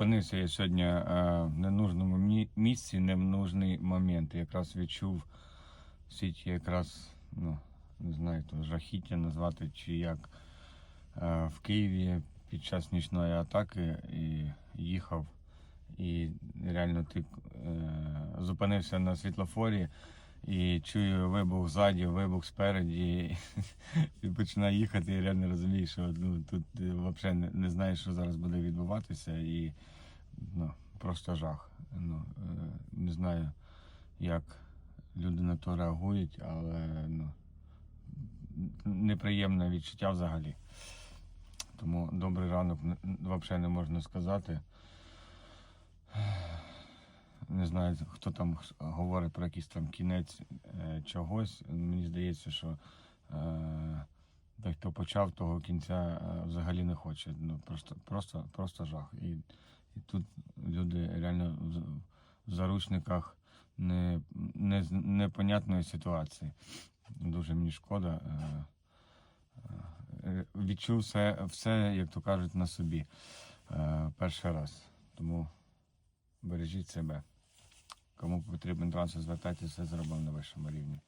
Зупинився я сьогодні е, в ненужному місці, не в нужний момент. Якраз відчув всі ті якраз, ну, не знаю, то жахіття назвати чи як е, в Києві під час нічної атаки і їхав. І реально ти е, зупинився на світлофорі і чую вибух ззаді, вибух спереді. І починаю їхати, і реально розумієш, що ну, тут ти взагалі не, не знаєш, що зараз буде відбуватися, і ну, просто жах. Ну, е, не знаю, як люди на то реагують, але ну, неприємне відчуття взагалі. Тому добрий ранок взагалі не можна сказати. Не знаю, хто там говорить про якийсь там кінець е, чогось. Мені здається, що е, той, хто почав, того кінця е, взагалі не хоче. Ну, просто, просто, просто жах. І, і тут люди реально в, заручниках не, не, непонятної ситуації. Дуже мені шкода. Відчув все, все, як то кажуть, на собі перший раз. Тому бережіть себе. Кому потрібен трансфер, звертайтеся, все зробимо на вищому рівні.